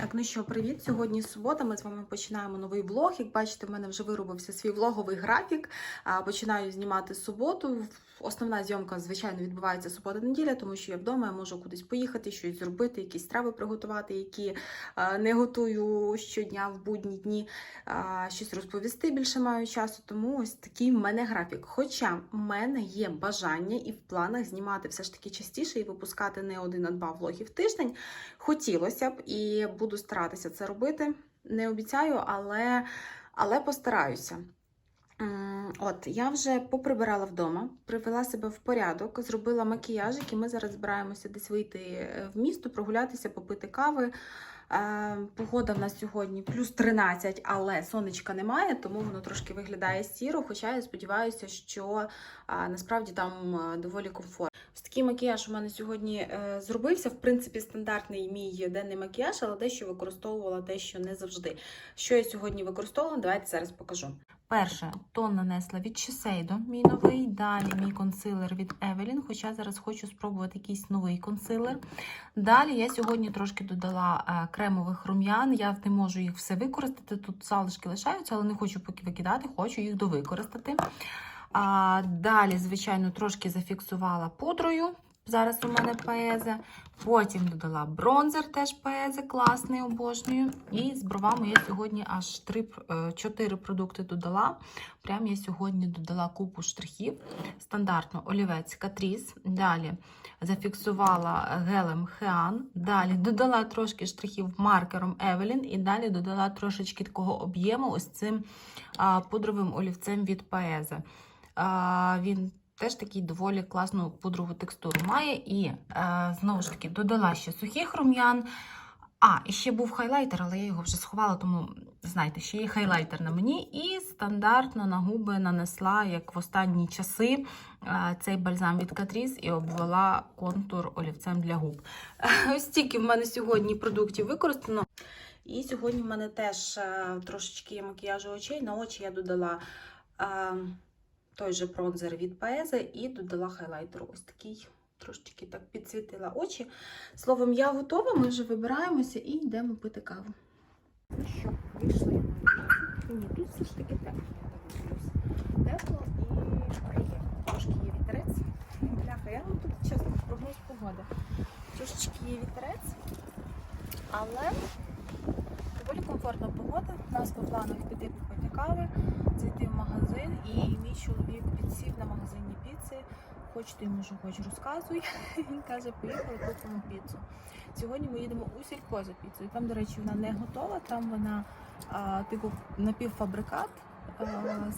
Так, ну що, привіт! Сьогодні субота. Ми з вами починаємо новий влог. Як бачите, в мене вже виробився свій влоговий графік. Починаю знімати суботу. Основна зйомка, звичайно, відбувається субота-неділя, тому що я вдома я можу кудись поїхати, щось зробити, якісь страви приготувати, які не готую щодня в будні дні, щось розповісти більше маю часу. Тому ось такий в мене графік. Хоча в мене є бажання і в планах знімати все ж таки частіше і випускати не один, а два влоги в тиждень. Хотілося б і буду старатися це робити. Не обіцяю, але, але постараюся. От, я вже поприбирала вдома, привела себе в порядок, зробила макіяж, і ми зараз збираємося десь вийти е, в місто, прогулятися, попити кави. Е, Погода в нас сьогодні плюс 13, але сонечка немає, тому воно трошки виглядає сіро. Хоча я сподіваюся, що а, насправді там доволі комфортно. Ось такий макіяж у мене сьогодні е, зробився. В принципі, стандартний мій денний макіяж, але дещо використовувала, дещо не завжди. Що я сьогодні використовувала, давайте зараз покажу. Перше, тон нанесла від Shiseido, мій новий. Далі мій консилер від Evelyn, хоча зараз хочу спробувати якийсь новий консилер. Далі я сьогодні трошки додала е, кремових рум'ян. Я не можу їх все використати. Тут залишки лишаються, але не хочу поки викидати, хочу їх довикористати. А, далі, звичайно, трошки зафіксувала пудрою. Зараз у мене паезе. Потім додала бронзер, теж паезе, класний, обожнюю. І з бровами я сьогодні аж 3, 4 продукти додала. Прям я сьогодні додала купу штрихів. Стандартно олівець Catrice. Далі зафіксувала гелем Хеан. Далі додала трошки штрихів маркером Evelyn. І далі додала трошечки такого об'єму ось цим пудровим олівцем від паезе. Він теж такий доволі класну пудрову текстуру має. І е, знову ж таки додала ще сухих рум'ян. А, і ще був хайлайтер, але я його вже сховала, тому знаєте, ще є хайлайтер на мені. І стандартно на губи нанесла, як в останні часи, е, цей бальзам від Catrice і обвела контур олівцем для губ. Ось стільки в мене сьогодні продуктів використано. І сьогодні в мене теж е, трошечки макіяжу очей. На очі я додала. Той же бронзер від Paese і додала хайлайтер. Ось такий трошечки так підсвітила очі. Словом, я готова, ми вже вибираємося і йдемо пити каву. Ну що, вийшли. Ні, тут все ж таки тепло. Тепло і приємно. Трошки є вітерець. Бляха, я вам тут чесно прогноз погоди. Трошечки є вітерець, але доволі комфортна погода. У нас по планах піти попити кави, зайти в магазин, і мій чоловік підсів на магазині піци. Хоч ти йому що хоч розказуй. Він каже, поїхали купимо піцу. Сьогодні ми їдемо у сільпо за піцею. Там, до речі, вона не готова, там вона а, типу напівфабрикат.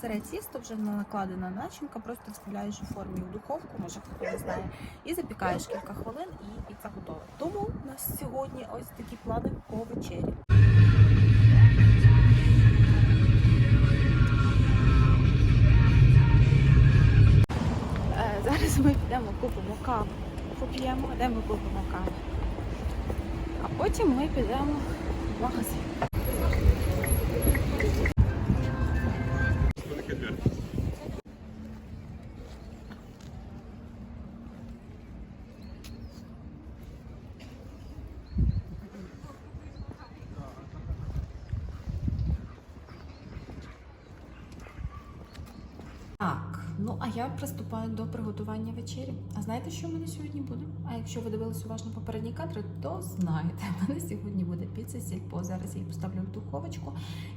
Сире тісто вже накладена начинка, просто вставляєш у формі в духовку, може хто не знає, і запікаєш кілька хвилин, і піца готова. Тому у нас сьогодні ось такі плани по вечері. Поп'ємо, де ми купимо каву. А потім ми підемо в магазин. Ну а я приступаю до приготування вечері. А знаєте, що в мене сьогодні буде? А якщо ви дивились уважно попередні кадри, то знаєте, в мене сьогодні буде піца сільпо. Зараз я її поставлю в духовочку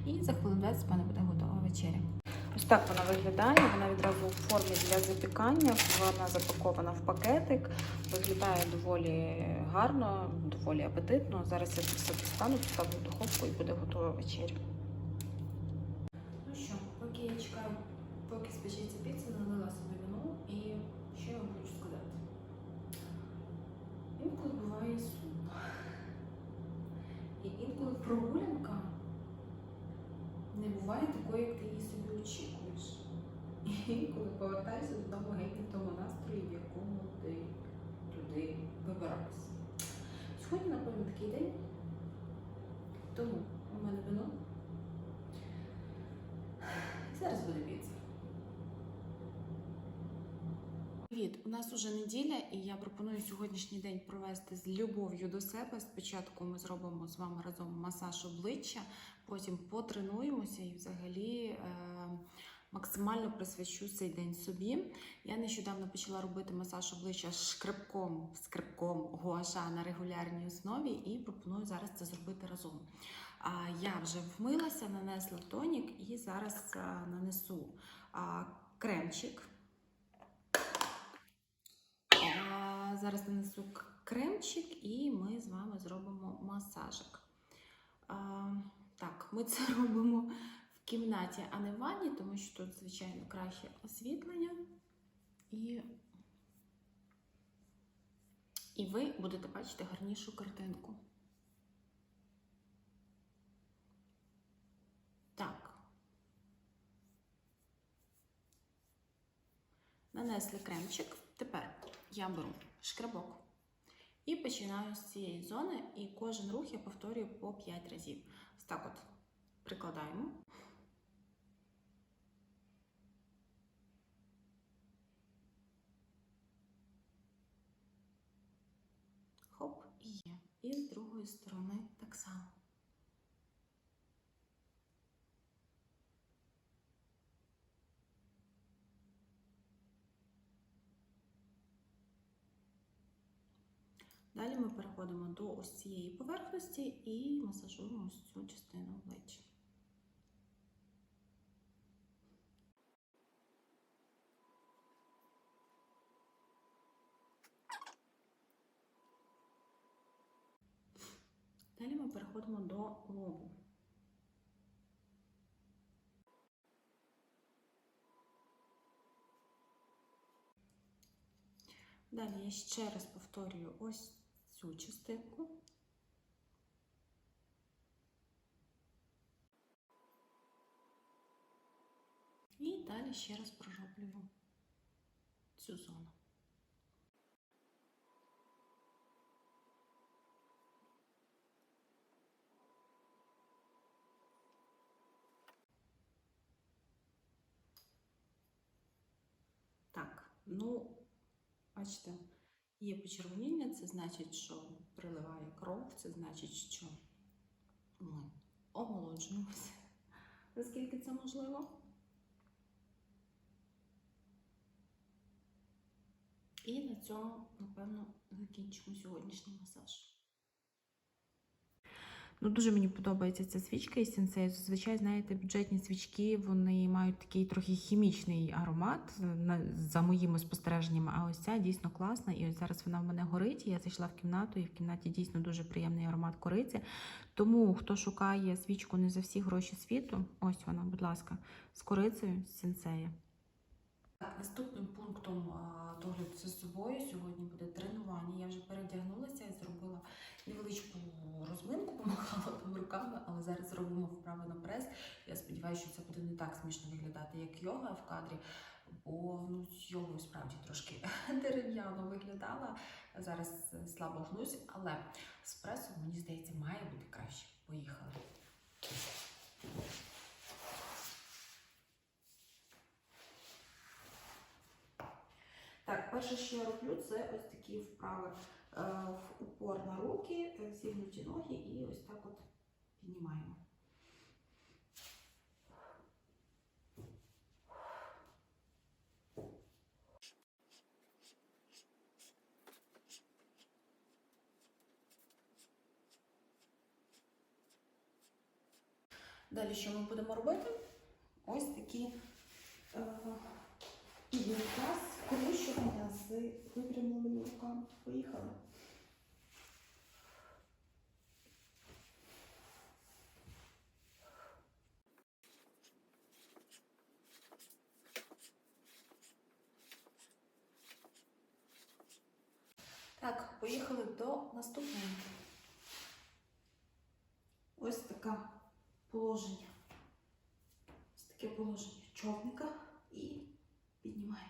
і за хвилин 20 в мене буде готова вечеря. Ось так вона виглядає. Вона відразу у формі для запікання. Вона запакована в пакетик. Виглядає доволі гарно, доволі апетитно. Зараз я це все достану, поставлю в духовку і буде готова вечеря. Ну що, поки я чекаю поки спечеться піца, налила собі вино і що я вам хочу сказати. Інколи буває сумно. І інколи прогулянка не буває такою, як ти її собі очікуєш. І інколи повертаєшся додому геть в тому настрої, в якому ти туди вибирався. Сьогодні, напевно, такий день. Тому у мене вино. Зараз буде піца. Привіт! У нас уже неділя, і я пропоную сьогоднішній день провести з любов'ю до себе. Спочатку ми зробимо з вами разом масаж обличчя, потім потренуємося і взагалі е, максимально присвячу цей день собі. Я нещодавно почала робити масаж обличчя шкребком, скребком гуаша на регулярній основі і пропоную зараз це зробити разом. Я вже вмилася, нанесла тонік і зараз а, нанесу кремчик. А, зараз нанесу кремчик і ми з вами зробимо масажик. Так, ми це робимо в кімнаті, а не в ванні, тому що тут, звичайно, краще освітлення. І, і ви будете бачити гарнішу картинку. Так. Нанесли кремчик. Тепер я беру шкрабок і починаю з цієї зони, і кожен рух я повторюю по 5 разів. Так от прикладаємо. Хоп, і є. І з другої сторони так само. Далі ми переходимо до ось цієї поверхності і масажуємо ось цю частину обличчя. Далі ми переходимо до лобу. Далі я ще раз повторюю ось цю частинку. І далі ще раз пророблюю цю зону. Так, ну, бачите, є почервоніння, це значить, що приливає кров, це значить, що ми омолоджуємося, наскільки це можливо. І на цьому, напевно, закінчимо сьогоднішній масаж. Ну, дуже мені подобається ця свічка із сенсею. Зазвичай, знаєте, бюджетні свічки вони мають такий трохи хімічний аромат е, за моїми спостереженнями. А ось ця дійсно класна. І ось зараз вона в мене горить. Я зайшла в кімнату, і в кімнаті дійсно дуже приємний аромат кориці. Тому хто шукає свічку не за всі гроші світу, ось вона, будь ласка, з корицею з. Наступним пунктом догляду за собою сьогодні буде тренування. Я вже передягнулася і зробила невеличку розминку, помахала там руками, але зараз зробимо вправи на прес. Я сподіваюся, що це буде не так смішно виглядати, як йога в кадрі, бо ну, з йогою справді трошки дерев'яно виглядала. Зараз е, слабо гнусь, але з пресом, мені здається, має бути краще. Поїхали. Так, перше, що я роблю, це ось такі вправи е, в упор на руки, е, зігнуті ноги і ось так от піднімаємо. Далі що ми будемо робити? Ось такі е, підняття скручування з випрямленими руками. Поїхали. Так, поїхали до наступної. Ось таке положення. Ось таке положення човника і піднімаємось.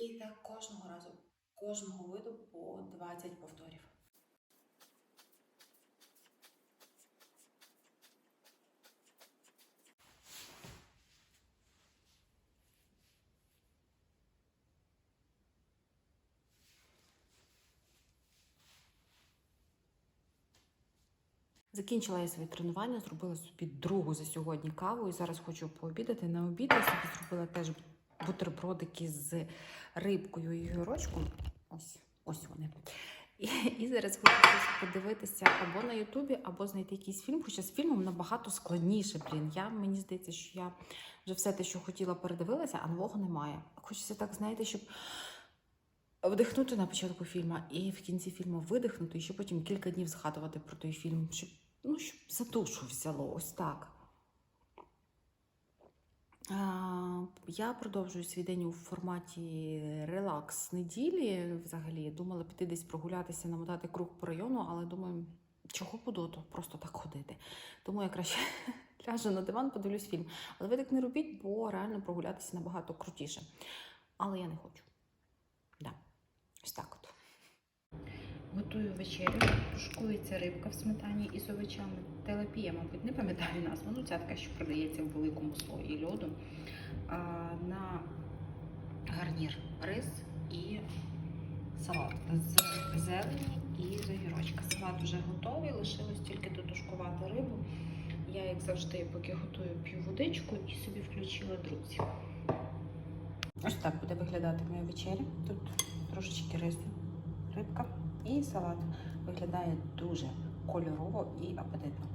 І так кожного разу, кожного виду по 20 повторів. Закінчила я своє тренування, зробила собі другу за сьогодні каву і зараз хочу пообідати. На обід я собі зробила теж бутербродики з рибкою і гірочком. Ось, ось вони. І, і зараз хочу подивитися або на Ютубі, або знайти якийсь фільм. Хоча з фільмом набагато складніше. Блін. Я мені здається, що я вже все те, що хотіла, передивилася, а нового немає. Хочеться так, знаєте, щоб вдихнути на початку фільму і в кінці фільму видихнути, і ще потім кілька днів згадувати про той фільм, щоб, ну, щоб за душу взяло, ось так. Я продовжую свій день у форматі релакс неділі. Взагалі думала піти десь прогулятися, намотати круг по району, але думаю, чого буду то просто так ходити. Тому я краще ляжу на диван, подивлюсь фільм. Але ви так не робіть, бо реально прогулятися набагато крутіше. Але я не хочу. Да. Ось так от. Готую вечерю. Тушкується рибка в сметані із овочами. Телепія, мабуть, не пам'ятаю назву. Ну, ця така, що продається в великому слої льоду. А, на гарнір рис і салат з зелені і з огірочка. Салат вже готовий, лишилось тільки дотушкувати рибу. Я, як завжди, поки готую, п'ю водичку і собі включила друзів. Ось так буде виглядати моя вечеря. Тут трошечки рису, рибка і салат. Виглядає дуже кольорово і апетитно.